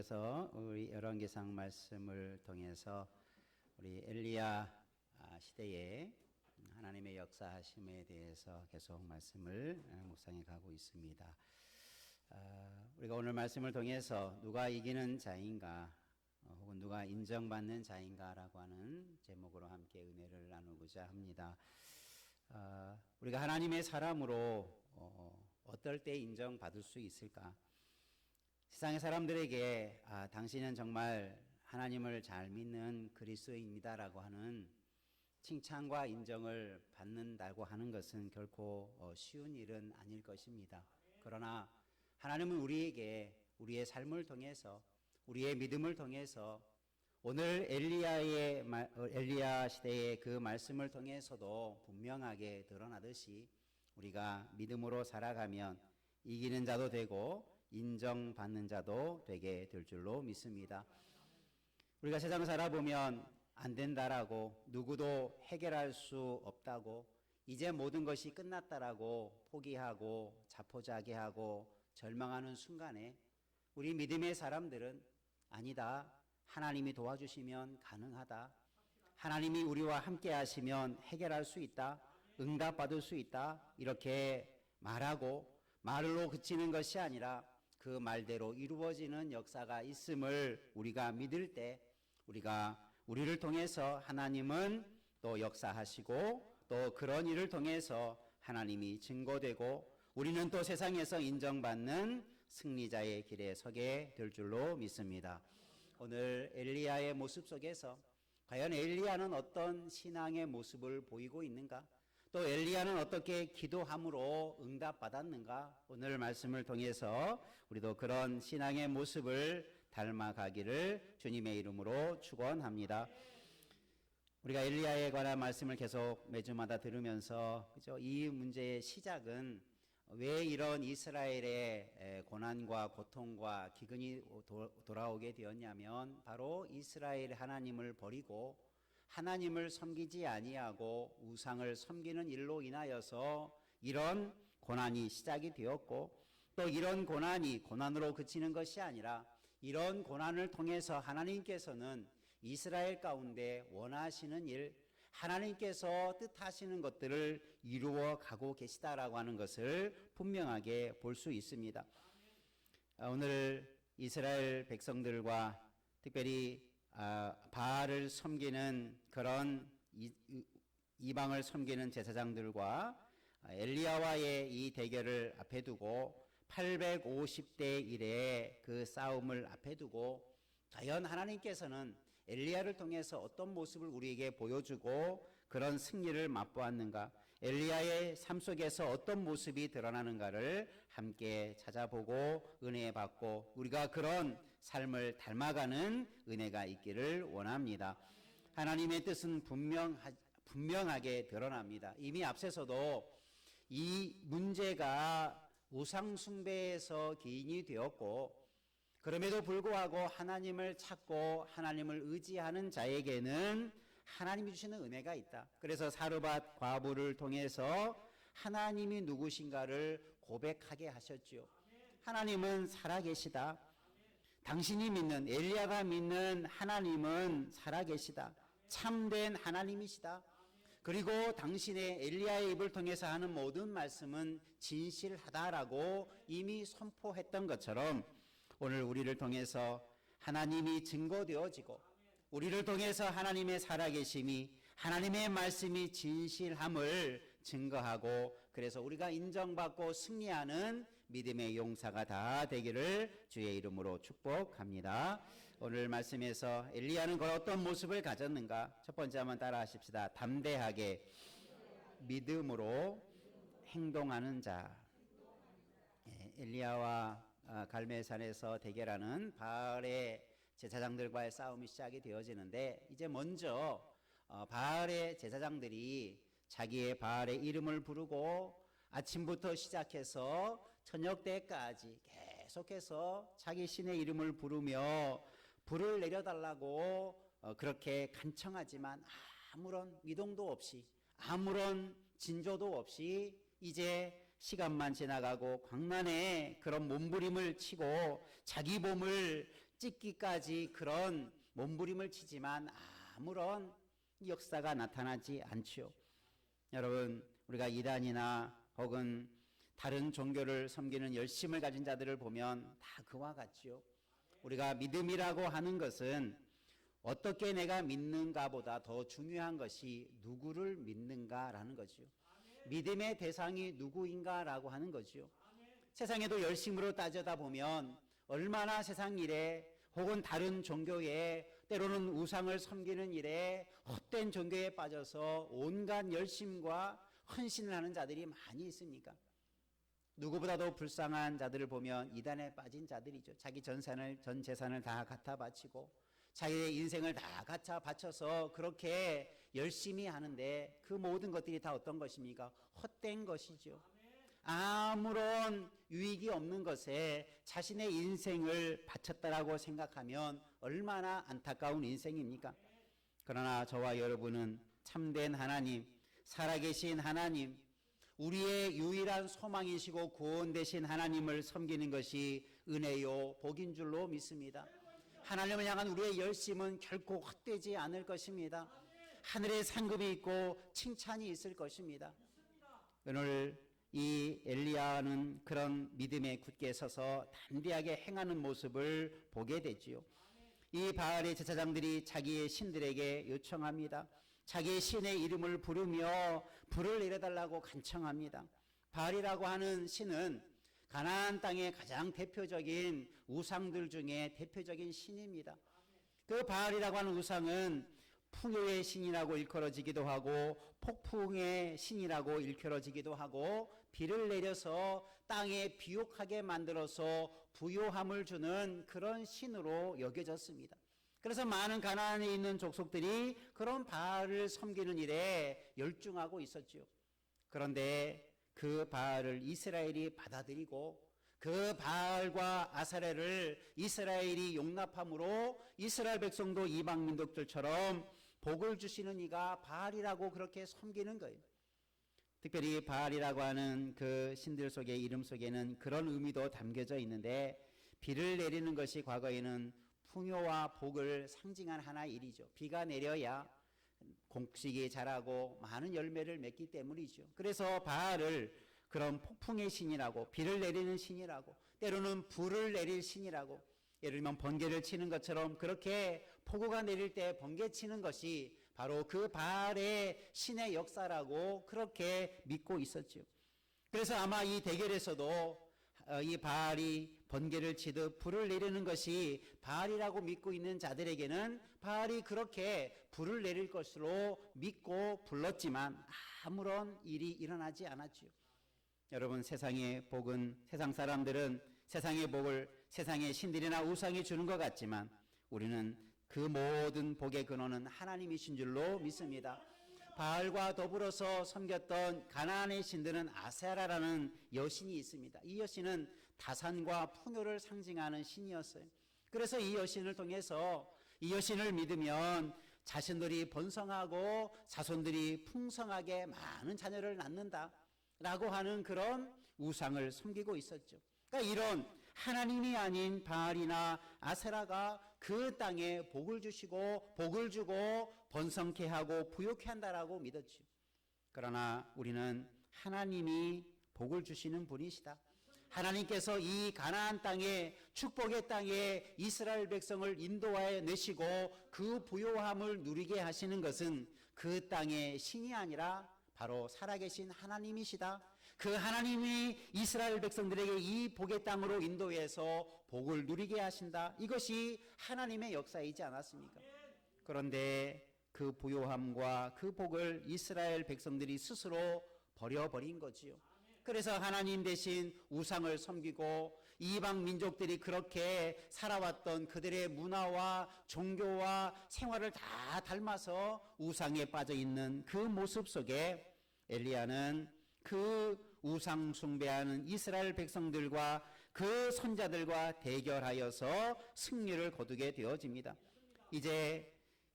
계속해서 우리 열왕기상 말씀을 통해서 우리 엘리야 아, 시대에 하나님의 역사하심에 대해서 계속 말씀을 아, 묵상해 가고 있습니다. 아, 우리가 오늘 말씀을 통해서 누가 이기는 자인가 어, 혹은 누가 인정받는 자인가라고 하는 제목으로 함께 은혜를 나누고자 합니다. 아, 우리가 하나님의 사람으로 어, 어떨 때 인정받을 수 있을까? 세상의 사람들에게 아, 당신은 정말 하나님을 잘 믿는 그리스도입니다라고 하는 칭찬과 인정을 받는다고 하는 것은 결코 어, 쉬운 일은 아닐 것입니다. 그러나 하나님은 우리에게 우리의 삶을 통해서 우리의 믿음을 통해서 오늘 엘리야의 말- 어, 엘리야 시대의 그 말씀을 통해서도 분명하게 드러나듯이 우리가 믿음으로 살아가면 이기는 자도 되고 인정받는 자도 되게 될 줄로 믿습니다. 우리가 세상 살아보면 안 된다라고 누구도 해결할 수 없다고 이제 모든 것이 끝났다라고 포기하고 자포자기하고 절망하는 순간에 우리 믿음의 사람들은 아니다. 하나님이 도와주시면 가능하다. 하나님이 우리와 함께 하시면 해결할 수 있다. 응답받을 수 있다. 이렇게 말하고 말로 그치는 것이 아니라 그 말대로 이루어지는 역사가 있음을 우리가 믿을 때 우리가 우리를 통해서 하나님은 또 역사하시고 또 그런 일을 통해서 하나님이 증거되고 우리는 또 세상에서 인정받는 승리자의 길에 서게 될 줄로 믿습니다. 오늘 엘리야의 모습 속에서 과연 엘리야는 어떤 신앙의 모습을 보이고 있는가? 또 엘리야는 어떻게 기도함으로 응답받았는가? 오늘 말씀을 통해서 우리도 그런 신앙의 모습을 닮아가기를 주님의 이름으로 축원합니다. 우리가 엘리야에 관한 말씀을 계속 매주마다 들으면서 그죠? 이 문제의 시작은 왜 이런 이스라엘의 에, 고난과 고통과 기근이 도- 돌아오게 되었냐면 바로 이스라엘 하나님을 버리고 하나님을 섬기지 아니하고 우상을 섬기는 일로 인하여서 이런 고난이 시작이 되었고 또 이런 고난이 고난으로 그치는 것이 아니라 이런 고난을 통해서 하나님께서는 이스라엘 가운데 원하시는 일, 하나님께서 뜻하시는 것들을 이루어 가고 계시다라고 하는 것을 분명하게 볼 수 있습니다. 아, 오늘 이스라엘 백성들과 특별히 아, 바알을 섬기는 그런 이방을 섬기는 제사장들과 아, 엘리야와의 이 대결을 앞에 두고 850대 1의 그 싸움을 앞에 두고 과연 하나님께서는 엘리야를 통해서 어떤 모습을 우리에게 보여주고 그런 승리를 맛보았는가? 엘리야의 삶 속에서 어떤 모습이 드러나는가를 함께 찾아보고 은혜 받고 우리가 그런 삶을 닮아가는 은혜가 있기를 원합니다. 하나님의 뜻은 분명 분명하게 드러납니다. 이미 앞서서도 이 문제가 우상숭배에서 기인이 되었고 그럼에도 불구하고 하나님을 찾고 하나님을 의지하는 자에게는 하나님이 주시는 은혜가 있다. 그래서 사르밧 과부를 통해서 하나님이 누구신가를 고백하게 하셨지요. 하나님은 살아계시다. 당신이 믿는 엘리야가 믿는 하나님은 살아계시다. 참된 하나님이시다. 그리고 당신의 엘리야의 입을 통해서 하는 모든 말씀은 진실하다라고 이미 선포했던 것처럼 오늘 우리를 통해서 하나님이 증거되어지고 우리를 통해서 하나님의 살아계심이 하나님의 말씀이 진실함을 증거하고 그래서 우리가 인정받고 승리하는 믿음의 용사가 다 되기를 주의 이름으로 축복합니다. 오늘 말씀에서 엘리야는 그 어떤 모습을 가졌는가? 첫 번째 한번 따라 하십시다. 담대하게 믿음으로 행동하는 자. 예, 엘리야와 아, 갈멜산에서 대결하는 바알의 제사장들과의 싸움이 시작이 되어지는데 이제 먼저 어, 바알의 제사장들이 자기의 바알의 이름을 부르고 아침부터 시작해서 저녁 때까지 계속해서 자기 신의 이름을 부르며 불을 내려달라고 어, 그렇게 간청하지만 아무런 미동도 없이 아무런 진조도 없이 이제 시간만 지나가고 광란에 그런 몸부림을 치고 자기 몸을 찢기까지 그런 몸부림을 치지만 아무런 역사가 나타나지 않지요. 여러분, 우리가 이단이나 혹은 다른 종교를 섬기는 열심을 가진 자들을 보면 다 그와 같지요. 우리가 믿음이라고 하는 것은 어떻게 내가 믿는가보다 더 중요한 것이 누구를 믿는가라는 거지요. 믿음의 대상이 누구인가라고 하는 거지요. 세상에도 열심으로 따져다 보면 얼마나 세상 일에 혹은 다른 종교에 때로는 우상을 섬기는 일에 헛된 종교에 빠져서 온갖 열심과 헌신을 하는 자들이 많이 있습니까? 누구보다도 불쌍한 자들을 보면 이단에 빠진 자들이죠. 자기 전산을 전 재산을 다 갖다 바치고 자기의 인생을 다 갖다 바쳐서 그렇게 열심히 하는데 그 모든 것들이 다 어떤 것입니까? 헛된 것이죠. 아무런 유익이 없는 것에 자신의 인생을 바쳤다라고 생각하면 얼마나 안타까운 인생입니까? 그러나 저와 여러분은 참된 하나님, 살아계신 하나님, 우리의 유일한 소망이시고 구원 되신 하나님을 섬기는 것이 은혜요 복인 줄로 믿습니다. 하나님을 향한 우리의 열심은 결코 헛되지 않을 것입니다. 하늘에 상급이 있고 칭찬이 있을 것입니다. 오늘 이 엘리야는 그런 믿음에 굳게 서서 담대하게 행하는 모습을 보게 되지요. 이 바알의 제사장들이 자기의 신들에게 요청합니다. 자기의 신의 이름을 부르며 불을 내려달라고 간청합니다. 바알이라고 하는 신은 가나안 땅의 가장 대표적인 우상들 중에 대표적인 신입니다. 그 바알이라고 하는 우상은 풍요의 신이라고 일컬어지기도 하고 폭풍의 신이라고 일컬어지기도 하고 비를 내려서 땅에 비옥하게 만들어서 부요함을 주는 그런 신으로 여겨졌습니다. 그래서 많은 가나안에 있는 족속들이 그런 바알을 섬기는 일에 열중하고 있었죠. 그런데 그 바알을 이스라엘이 받아들이고 그 바알과 아사레를 이스라엘이 용납함으로 이스라엘 백성도 이방 민족들처럼 복을 주시는 이가 바알이라고 그렇게 섬기는 거예요. 특별히 바알이라고 하는 그 신들 속의 이름 속에는 그런 의미도 담겨져 있는데 비를 내리는 것이 과거에는 풍요와 복을 상징한 하나의 일이죠. 비가 내려야 곡식이 자라고 많은 열매를 맺기 때문이죠. 그래서 바알을 그런 폭풍의 신이라고 비를 내리는 신이라고 때로는 불을 내릴 신이라고 예를 들면 번개를 치는 것처럼 그렇게 폭우가 내릴 때 번개 치는 것이 바로 그 바알의 신의 역사라고 그렇게 믿고 있었죠. 그래서 아마 이 대결에서도 어, 이 바알이 번개를 치듯 불을 내리는 것이 바알이라고 믿고 있는 자들에게는 바알이 그렇게 불을 내릴 것으로 믿고 불렀지만 아무런 일이 일어나지 않았지요. 여러분 세상의 복은 세상 사람들은 세상의 복을 세상의 신들이나 우상이 주는 것 같지만 우리는 그 모든 복의 근원은 하나님이신 줄로 믿습니다. 바알과 더불어서 섬겼던 가나안의 신들은 아세라라는 여신이 있습니다. 이 여신은 다산과 풍요를 상징하는 신이었어요. 그래서 이 여신을 통해서 이 여신을 믿으면 자신들이 번성하고 자손들이 풍성하게 많은 자녀를 낳는다. 라고 하는 그런 우상을 섬기고 있었죠. 그러니까 이런 하나님이 아닌 바알이나 아세라가 그 땅에 복을 주시고 복을 주고 번성케 하고 부욕케 한다라고 믿었죠. 그러나 우리는 하나님이 복을 주시는 분이시다. 하나님께서 이 가나안 땅에 축복의 땅에 이스라엘 백성을 인도하여 내시고 그 부요함을 누리게 하시는 것은 그 땅의 신이 아니라 바로 살아계신 하나님이시다. 그 하나님이 이스라엘 백성들에게 이 복의 땅으로 인도해서 복을 누리게 하신다. 이것이 하나님의 역사이지 않았습니까? 그런데 그 부요함과 그 복을 이스라엘 백성들이 스스로 버려버린 거지요. 그래서 하나님 대신 우상을 섬기고 이방 민족들이 그렇게 살아왔던 그들의 문화와 종교와 생활을 다 닮아서 우상에 빠져 있는 그 모습 속에 엘리야는 그 우상 숭배하는 이스라엘 백성들과 그 손자들과 대결하여서 승리를 거두게 되어집니다. 이제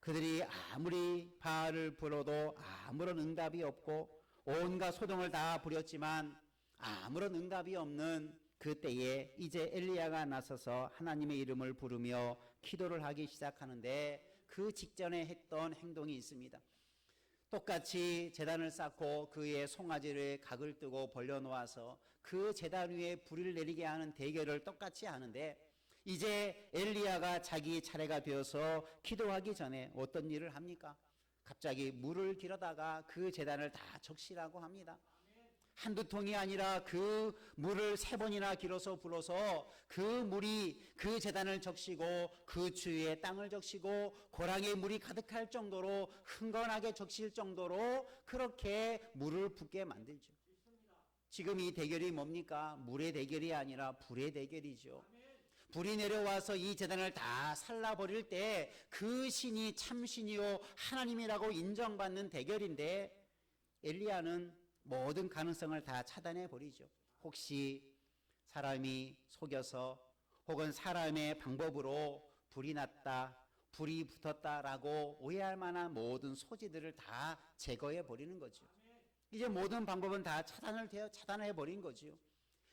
그들이 아무리 바알을 불어도 아무런 응답이 없고 온갖 소동을 다 부렸지만 아무런 응답이 없는 그때에 이제 엘리야가 나서서 하나님의 이름을 부르며 기도를 하기 시작하는데 그 직전에 했던 행동이 있습니다. 똑같이 재단을 쌓고 그의 송아지를 각을 뜨고 벌려놓아서 그 재단 위에 불을 내리게 하는 대결을 똑같이 하는데 이제 엘리야가 자기 차례가 되어서 기도하기 전에 어떤 일을 합니까? 갑자기 물을 길어다가 그 재단을 다 적시라고 합니다. 한두 통이 아니라 그 물을 세 번이나 길어서 불어서 그 물이 그 재단을 적시고 그 주위에 땅을 적시고 고랑에 물이 가득할 정도로 흥건하게 적실 정도로 그렇게 물을 붓게 만들죠. 지금 이 대결이 뭡니까? 물의 대결이 아니라 불의 대결이죠. 불이 내려와서 이 재단을 다 살라버릴 때 그 신이 참신이요 하나님이라고 인정받는 대결인데 엘리야는 모든 가능성을 다 차단해 버리죠. 혹시 사람이 속여서 혹은 사람의 방법으로 불이 났다, 불이 붙었다라고 오해할 만한 모든 소지들을 다 제거해 버리는 거죠. 이제 모든 방법은 다 차단을 되어 차단해 버린 거죠.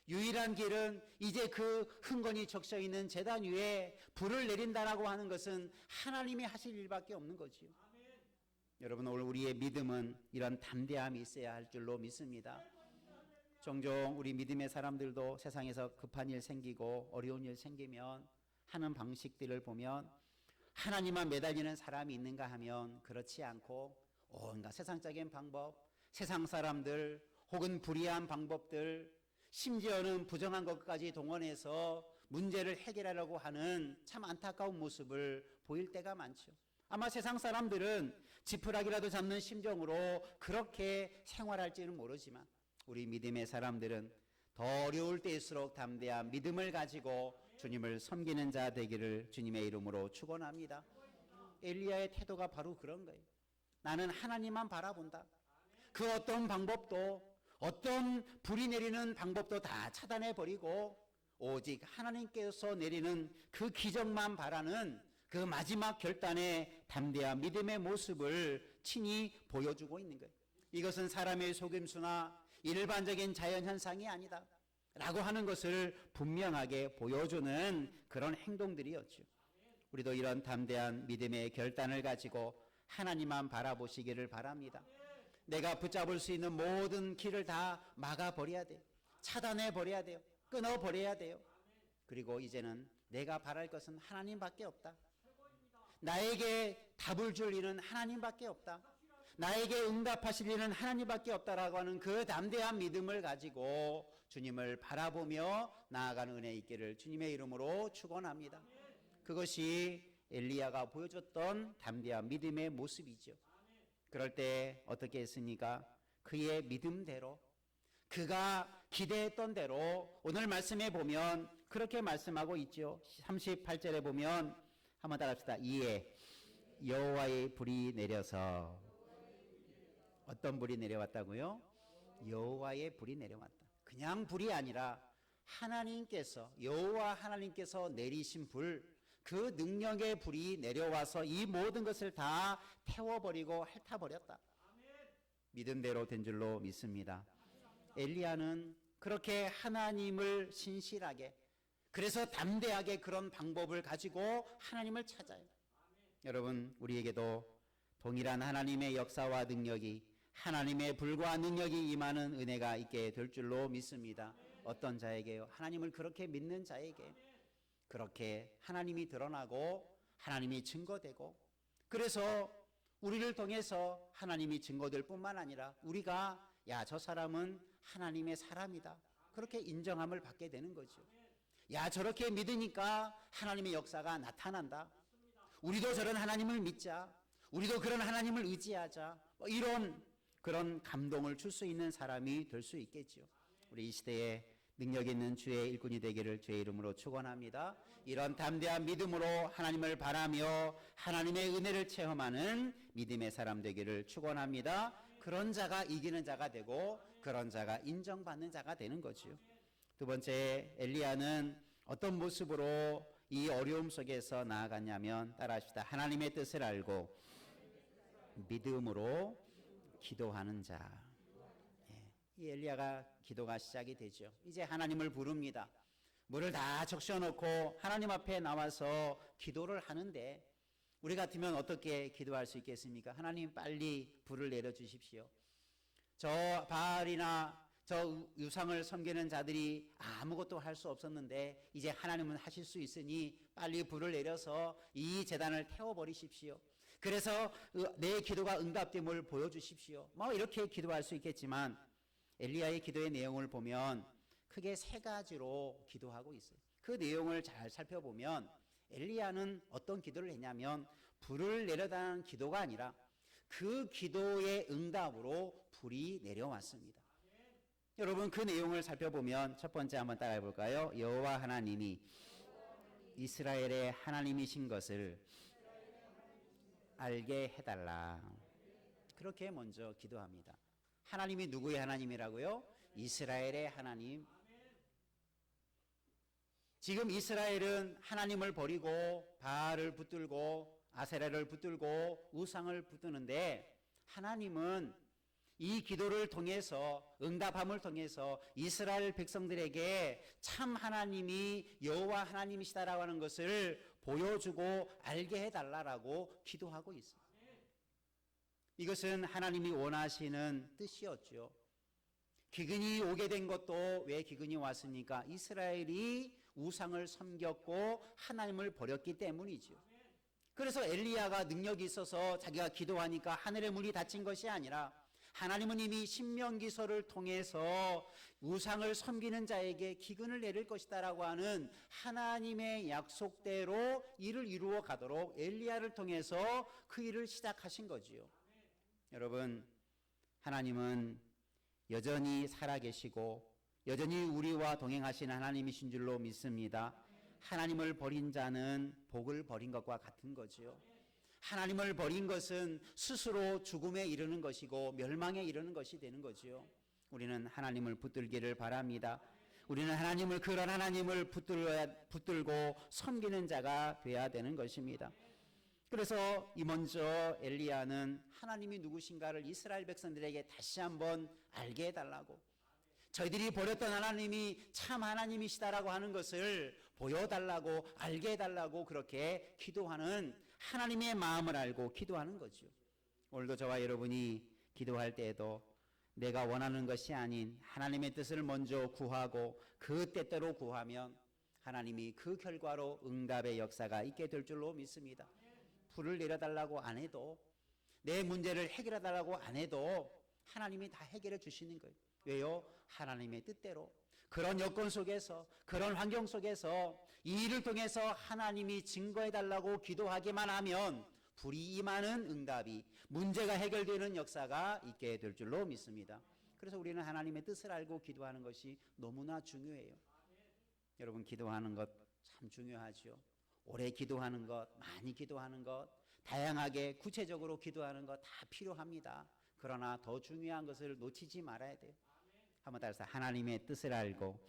유일한 길은 이제 그 흥건히 적셔 있는 재단 위에 불을 내린다라고 하는 것은 하나님이 하실 일밖에 없는 거지요. 여러분 오늘 우리의 믿음은 이런 담대함이 있어야 할 줄로 믿습니다. 종종 우리 믿음의 사람들도 세상에서 급한 일 생기고 어려운 일 생기면 하는 방식들을 보면 하나님만 매달리는 사람이 있는가 하면 그렇지 않고 온갖 세상적인 방법, 세상 사람들 혹은 불의한 방법들 심지어는 부정한 것까지 동원해서 문제를 해결하려고 하는 참 안타까운 모습을 보일 때가 많죠. 아마 세상 사람들은 지푸라기라도 잡는 심정으로 그렇게 생활할지는 모르지만 우리 믿음의 사람들은 더 어려울 때일수록 담대한 믿음을 가지고 주님을 섬기는 자 되기를 주님의 이름으로 축원합니다. 엘리야의 태도가 바로 그런 거예요. 나는 하나님만 바라본다. 그 어떤 방법도 어떤 불이 내리는 방법도 다 차단해 버리고 오직 하나님께서 내리는 그 기적만 바라는 그 마지막 결단의 담대한 믿음의 모습을 친히 보여주고 있는 거예요. 이것은 사람의 속임수나 일반적인 자연 현상이 아니다. 라고 하는 것을 분명하게 보여주는 그런 행동들이었죠. 우리도 이런 담대한 믿음의 결단을 가지고 하나님만 바라보시기를 바랍니다. 내가 붙잡을 수 있는 모든 길을 다 막아버려야 돼요. 차단해버려야 돼요. 끊어버려야 돼요. 그리고 이제는 내가 바랄 것은 하나님밖에 없다. 나에게 답을 줄 일은 하나님밖에 없다. 나에게 응답하실 일은 하나님밖에 없다라고 하는 그 담대한 믿음을 가지고 주님을 바라보며 나아가는 은혜 있기를 주님의 이름으로 축원합니다. 그것이 엘리야가 보여줬던 담대한 믿음의 모습이죠. 그럴 때 어떻게 했습니까? 그의 믿음대로 그가 기대했던 대로 오늘 말씀에 보면 그렇게 말씀하고 있죠. 38절에 보면 한번 따라합시다. 이에 여호와의 불이 내려서 어떤 불이 내려왔다고요? 여호와의 불이 내려왔다. 그냥 불이 아니라 하나님께서 여호와 하나님께서 내리신 불, 그 능력의 불이 내려와서 이 모든 것을 다 태워버리고 핥아버렸다. 믿음대로 된 줄로 믿습니다. 엘리야는 그렇게 하나님을 신실하게 그래서 담대하게 그런 방법을 가지고 하나님을 찾아요. 여러분 우리에게도 동일한 하나님의 역사와 능력이 하나님의 불과 능력이 임하는 은혜가 있게 될 줄로 믿습니다. 어떤 자에게요? 하나님을 그렇게 믿는 자에게 그렇게 하나님이 드러나고 하나님이 증거되고 그래서 우리를 통해서 하나님이 증거될 뿐만 아니라 우리가 야 저 사람은 하나님의 사람이다 그렇게 인정함을 받게 되는 거죠. 야 저렇게 믿으니까 하나님의 역사가 나타난다. 우리도 저런 하나님을 믿자. 우리도 그런 하나님을 의지하자. 뭐 이런 그런 감동을 줄 수 있는 사람이 될 수 있겠죠. 우리 이 시대에 능력 있는 주의 일꾼이 되기를 주의 이름으로 축원합니다. 이런 담대한 믿음으로 하나님을 바라며 하나님의 은혜를 체험하는 믿음의 사람 되기를 축원합니다. 그런 자가 이기는 자가 되고 그런 자가 인정받는 자가 되는 거죠. 두 번째 엘리야는 어떤 모습으로 이 어려움 속에서 나아갔냐면 따라합시다. 하나님의 뜻을 알고 믿음으로 기도하는 자. 엘리야가 기도가 시작이 되죠. 이제 하나님을 부릅니다. 물을 다 적셔놓고 하나님 앞에 나와서 기도를 하는데 우리 같으면 어떻게 기도할 수 있겠습니까? 하나님 빨리 불을 내려 주십시오. 저 바알이나 저 유상을 섬기는 자들이 아무것도 할 수 없었는데 이제 하나님은 하실 수 있으니 빨리 불을 내려서 이 재단을 태워 버리십시오. 그래서 내 기도가 응답됨을 보여주십시오. 뭐 이렇게 기도할 수 있겠지만 엘리야의 기도의 내용을 보면 크게 세 가지로 기도하고 있어요. 그 내용을 잘 살펴보면 엘리야는 어떤 기도를 했냐면 불을 내려다는 기도가 아니라 그 기도의 응답으로 불이 내려왔습니다. 여러분 그 내용을 살펴보면 첫 번째 한번 따라해 볼까요? 여호와 하나님이 이스라엘의 하나님이신 것을 알게 해달라. 그렇게 먼저 기도합니다. 하나님이 누구의 하나님이라고요? 이스라엘의 하나님. 지금 이스라엘은 하나님을 버리고 바알을 붙들고 아세라를 붙들고 우상을 붙드는데 하나님은 이 기도를 통해서 응답함을 통해서 이스라엘 백성들에게 참 하나님이 여호와 하나님이시다라고 하는 것을 보여주고 알게 해달라라고 기도하고 있습니다. 이것은 하나님이 원하시는 뜻이었죠. 기근이 오게 된 것도 왜 기근이 왔습니까? 이스라엘이 우상을 섬겼고 하나님을 버렸기 때문이죠. 그래서 엘리야가 능력이 있어서 자기가 기도하니까 하늘의 문이 닫힌 것이 아니라 하나님은 이미 신명기서를 통해서 우상을 섬기는 자에게 기근을 내릴 것이다라고 하는 하나님의 약속대로 일을 이루어 가도록 엘리야를 통해서 그 일을 시작하신 거지요. 여러분, 하나님은 여전히 살아계시고 여전히 우리와 동행하시는 하나님이신 줄로 믿습니다. 하나님을 버린 자는 복을 버린 것과 같은 거지요. 하나님을 버린 것은 스스로 죽음에 이르는 것이고 멸망에 이르는 것이 되는 거지요. 우리는 하나님을 붙들기를 바랍니다. 우리는 하나님을 그런 하나님을 붙들고 섬기는 자가 되어야 되는 것입니다. 그래서 이 먼저 엘리야는 하나님이 누구신가를 이스라엘 백성들에게 다시 한번 알게 해달라고 저희들이 버렸던 하나님이 참 하나님이시다라고 하는 것을 보여달라고 알게 해달라고 그렇게 기도하는 하나님의 마음을 알고 기도하는 거죠. 오늘도 저와 여러분이 기도할 때에도 내가 원하는 것이 아닌 하나님의 뜻을 먼저 구하고 그 때대로 구하면 하나님이 그 결과로 응답의 역사가 있게 될 줄로 믿습니다. 불을 내려달라고 안 해도 내 문제를 해결해달라고 안 해도 하나님이 다 해결해 주시는 거예요. 왜요? 하나님의 뜻대로. 그런 여건 속에서, 그런 환경 속에서 이 일을 통해서 하나님이 증거해 달라고 기도하기만 하면 불이 임하는 응답이 문제가 해결되는 역사가 있게 될 줄로 믿습니다. 그래서 우리는 하나님의 뜻을 알고 기도하는 것이 너무나 중요해요. 여러분 기도하는 것 참 중요하죠. 오래 기도하는 것, 많이 기도하는 것, 다양하게 구체적으로 기도하는 것 다 필요합니다. 그러나 더 중요한 것을 놓치지 말아야 돼요. 한번 따라서 하나님의 뜻을 알고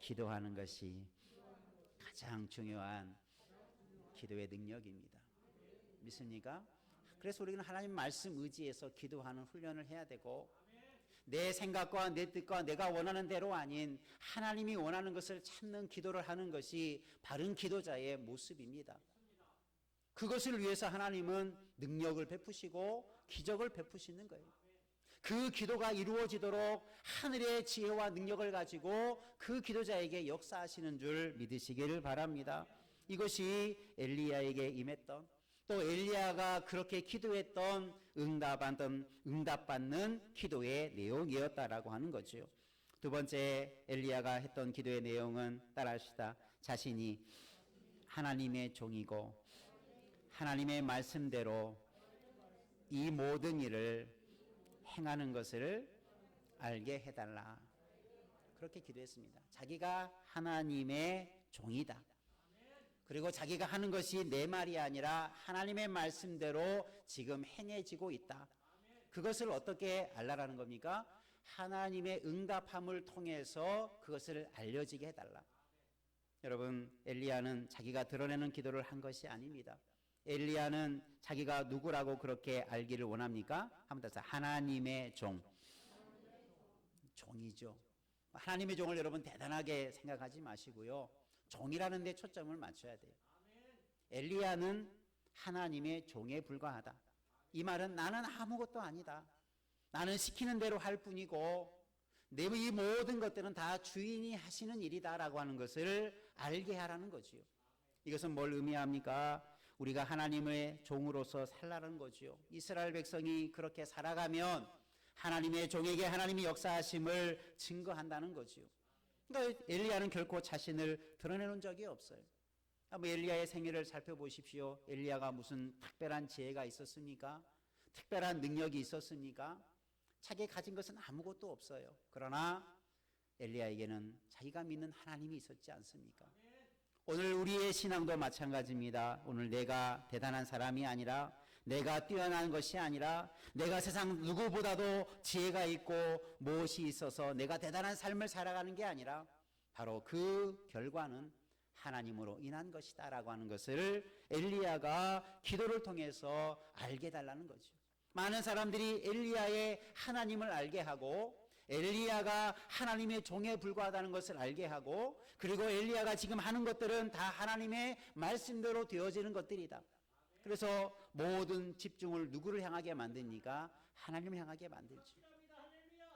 기도하는 것이 가장 중요한 기도의 능력입니다. 믿습니까? 그래서 우리는 하나님 말씀 의지해서 기도하는 훈련을 해야 되고 내 생각과 내 뜻과 내가 원하는 대로 아닌 하나님이 원하는 것을 찾는 기도를 하는 것이 바른 기도자의 모습입니다. 그것을 위해서 하나님은 능력을 베푸시고 기적을 베푸시는 거예요. 그 기도가 이루어지도록 하늘의 지혜와 능력을 가지고 그 기도자에게 역사하시는 줄 믿으시기를 바랍니다. 이것이 엘리야에게 임했던 또 엘리야가 그렇게 기도했던 응답받는 응답받는 기도의 내용이었다라고 하는 거죠. 두 번째 엘리야가 했던 기도의 내용은 따라하시다. 자신이 하나님의 종이고 하나님의 말씀대로 이 모든 일을 행하는 것을 알게 해달라. 그렇게 기도했습니다. 자기가 하나님의 종이다. 그리고 자기가 하는 것이 내 말이 아니라 하나님의 말씀대로 지금 행해지고 있다. 그것을 어떻게 알라라는 겁니까? 하나님의 응답함을 통해서 그것을 알려지게 해달라. 여러분, 엘리야는 자기가 드러내는 기도를 한 것이 아닙니다. 엘리야는 자기가 누구라고 그렇게 알기를 원합니까? 한번 더 하나님의 종. 종이죠. 하나님의 종을 여러분 대단하게 생각하지 마시고요. 종이라는 데 초점을 맞춰야 돼요. 엘리야는 하나님의 종에 불과하다. 이 말은 나는 아무것도 아니다. 나는 시키는 대로 할 뿐이고 내 이 모든 것들은 다 주인이 하시는 일이다라고 하는 것을 알게 하라는 거지요. 이것은 뭘 의미합니까? 우리가 하나님의 종으로서 살라는 거지요. 이스라엘 백성이 그렇게 살아가면 하나님의 종에게 하나님이 역사하심을 증거한다는 거지요. 그러니까 엘리야는 결코 자신을 드러내는 적이 없어요. 한번 엘리야의 생애를 살펴보십시오. 엘리야가 무슨 특별한 지혜가 있었습니까? 특별한 능력이 있었습니까? 자기 가진 것은 아무것도 없어요. 그러나 엘리야에게는 자기가 믿는 하나님이 있었지 않습니까? 오늘 우리의 신앙도 마찬가지입니다. 오늘 내가 대단한 사람이 아니라 내가 뛰어난 것이 아니라 내가 세상 누구보다도 지혜가 있고 무엇이 있어서 내가 대단한 삶을 살아가는 게 아니라 바로 그 결과는 하나님으로 인한 것이다라고 하는 것을 엘리야가 기도를 통해서 알게 달라는 거죠. 많은 사람들이 엘리야의 하나님을 알게 하고 엘리야가 하나님의 종에 불과하다는 것을 알게 하고 그리고 엘리야가 지금 하는 것들은 다 하나님의 말씀대로 되어지는 것들이다. 그래서 모든 집중을 누구를 향하게 만듭니까? 하나님을 향하게 만들지.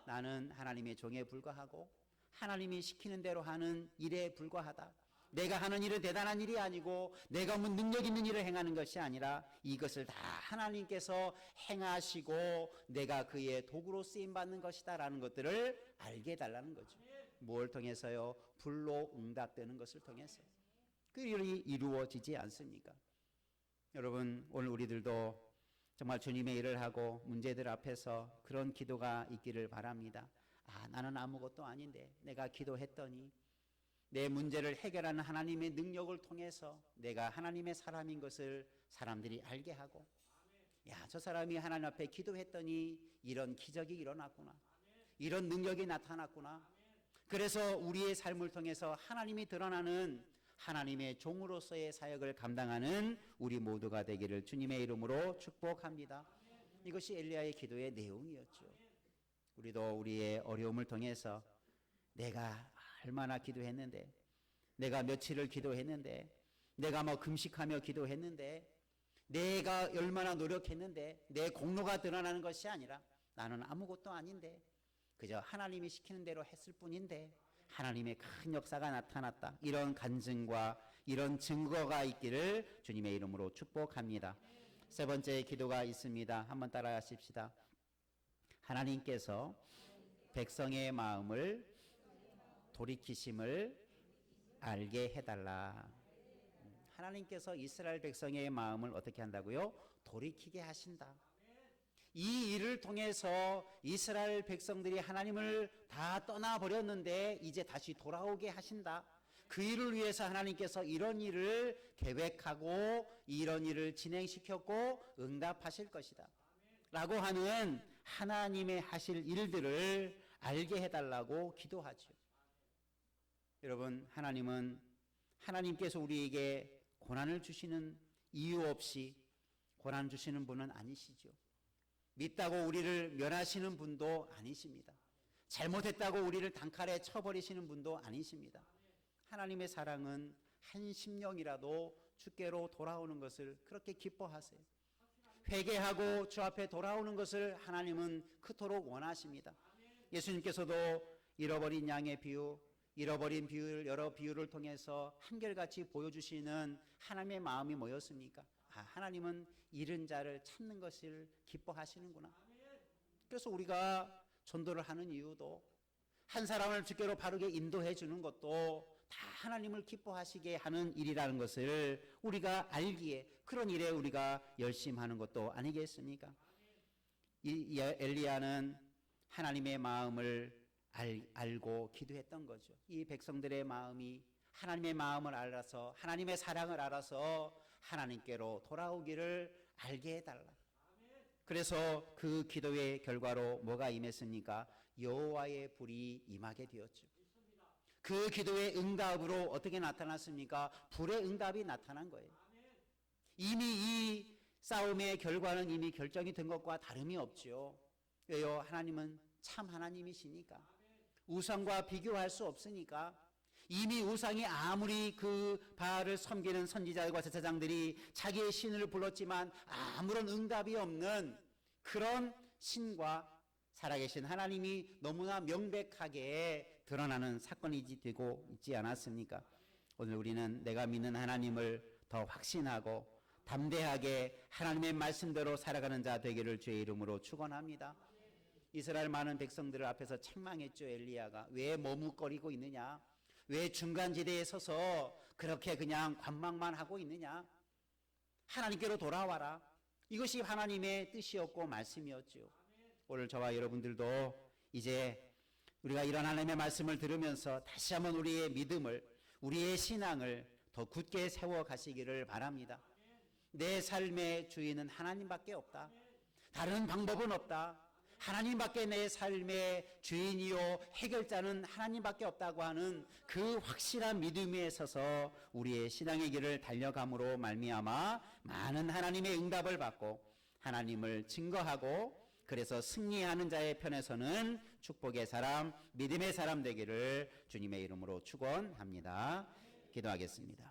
나는 하나님의 종에 불과하고 하나님이 시키는 대로 하는 일에 불과하다. 내가 하는 일은 대단한 일이 아니고 내가 뭐 능력 있는 일을 행하는 것이 아니라 이것을 다 하나님께서 행하시고 내가 그의 도구로 쓰임 받는 것이다라는 것들을 알게 해달라는 거죠. 무엇을 통해서요? 불로 응답되는 것을 통해서. 그 일이 이루어지지 않습니까? 여러분 오늘 우리들도 정말 주님의 일을 하고 문제들 앞에서 그런 기도가 있기를 바랍니다. 아 나는 아무것도 아닌데 내가 기도했더니 내 문제를 해결하는 하나님의 능력을 통해서 내가 하나님의 사람인 것을 사람들이 알게 하고 야, 저 사람이 하나님 앞에 기도했더니 이런 기적이 일어났구나. 이런 능력이 나타났구나. 그래서 우리의 삶을 통해서 하나님이 드러나는 하나님의 종으로서의 사역을 감당하는 우리 모두가 되기를 주님의 이름으로 축복합니다. 이것이 엘리야의 기도의 내용이었죠. 우리도 우리의 어려움을 통해서 내가 얼마나 기도했는데 내가 며칠을 기도했는데 내가 뭐 금식하며 기도했는데 내가 얼마나 노력했는데 내 공로가 드러나는 것이 아니라 나는 아무것도 아닌데 그저 하나님이 시키는 대로 했을 뿐인데 하나님의 큰 역사가 나타났다. 이런 간증과 이런 증거가 있기를 주님의 이름으로 축복합니다. 세 번째 기도가 있습니다. 한번 따라 하십시다. 하나님께서 백성의 마음을 돌이키심을 알게 해달라. 하나님께서 이스라엘 백성의 마음을 어떻게 한다고요? 돌이키게 하신다. 이 일을 통해서 이스라엘 백성들이 하나님을 다 떠나버렸는데 이제 다시 돌아오게 하신다. 그 일을 위해서 하나님께서 이런 일을 계획하고 이런 일을 진행시켰고 응답하실 것이다. 라고 하는 하나님의 하실 일들을 알게 해달라고 기도하죠. 여러분, 하나님은 하나님께서 우리에게 고난을 주시는 이유 없이 고난 주시는 분은 아니시죠. 믿다고 우리를 멸하시는 분도 아니십니다. 잘못했다고 우리를 단칼에 쳐버리시는 분도 아니십니다. 하나님의 사랑은 한 심령이라도 주께로 돌아오는 것을 그렇게 기뻐하세요. 회개하고 주 앞에 돌아오는 것을 하나님은 그토록 원하십니다. 예수님께서도 잃어버린 양의 비유, 잃어버린 비유 여러 비유를 통해서 한결같이 보여주시는 하나님의 마음이 뭐였습니까? 아, 하나님은 잃은 자를 찾는 것을 기뻐하시는구나. 그래서 우리가 전도를 하는 이유도 한 사람을 주께로 바르게 인도해 주는 것도 다 하나님을 기뻐하시게 하는 일이라는 것을 우리가 알기에 그런 일에 우리가 열심히 하는 것도 아니겠습니까? 이 엘리야는 하나님의 마음을 알, 알고 기도했던 거죠. 이 백성들의 마음이 하나님의 마음을 알아서 하나님의 사랑을 알아서 하나님께로 돌아오기를 알게 해달라. 그래서 그 기도의 결과로 뭐가 임했습니까? 여호와의 불이 임하게 되었죠. 그 기도의 응답으로 어떻게 나타났습니까? 불의 응답이 나타난 거예요. 이미 이 싸움의 결과는 이미 결정이 된 것과 다름이 없죠. 왜요? 하나님은 참 하나님이시니까. 우상과 비교할 수 없으니까 이미 우상이 아무리 그 바알을 섬기는 선지자들과 제사장들이 자기의 신을 불렀지만 아무런 응답이 없는 그런 신과 살아계신 하나님이 너무나 명백하게 드러나는 사건이 되고 있지 않았습니까? 오늘 우리는 내가 믿는 하나님을 더 확신하고 담대하게 하나님의 말씀대로 살아가는 자 되기를 주의 이름으로 축원합니다. 이스라엘 많은 백성들을 앞에서 책망했죠 엘리야가 왜 머뭇거리고 있느냐? 왜 중간지대에 서서 그렇게 그냥 관망만 하고 있느냐? 하나님께로 돌아와라. 이것이 하나님의 뜻이었고 말씀이었죠. 오늘 저와 여러분들도 이제 우리가 이런 하나님의 말씀을 들으면서 다시 한번 우리의 믿음을 우리의 신앙을 더 굳게 세워 가시기를 바랍니다. 내 삶의 주인은 하나님밖에 없다. 다른 방법은 없다. 하나님밖에 내 삶의 주인이요 해결자는 하나님밖에 없다고 하는 그 확실한 믿음 위에 서서 우리의 신앙의 길을 달려감으로 말미암아 많은 하나님의 응답을 받고 하나님을 증거하고 그래서 승리하는 자의 편에서는 축복의 사람, 믿음의 사람 되기를 주님의 이름으로 축원합니다. 기도하겠습니다.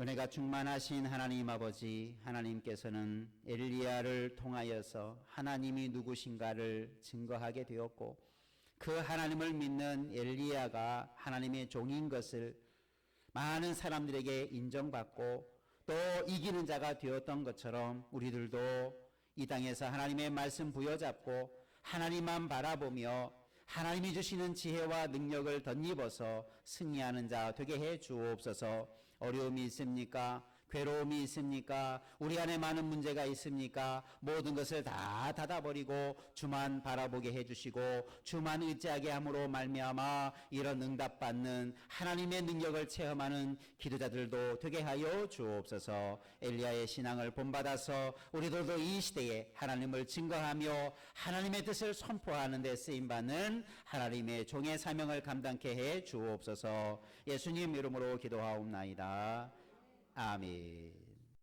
은혜가 충만하신 하나님 아버지 하나님께서는 엘리야를 통하여서 하나님이 누구신가를 증거하게 되었고 그 하나님을 믿는 엘리야가 하나님의 종인 것을 많은 사람들에게 인정받고 또 이기는 자가 되었던 것처럼 우리들도 이 땅에서 하나님의 말씀 부여잡고 하나님만 바라보며 하나님이 주시는 지혜와 능력을 덧입어서 승리하는 자 되게 해 주옵소서. 어려움이 있습니까? 괴로움이 있습니까? 우리 안에 많은 문제가 있습니까? 모든 것을 다 닫아버리고 주만 바라보게 해주시고 주만 의지하게 함으로 말미암아 이런 응답받는 하나님의 능력을 체험하는 기도자들도 되게 하여 주옵소서. 엘리야의 신앙을 본받아서 우리들도 이 시대에 하나님을 증거하며 하나님의 뜻을 선포하는 데 쓰임 받는 하나님의 종의 사명을 감당케 해 주옵소서. 예수님 이름으로 기도하옵나이다. 아멘.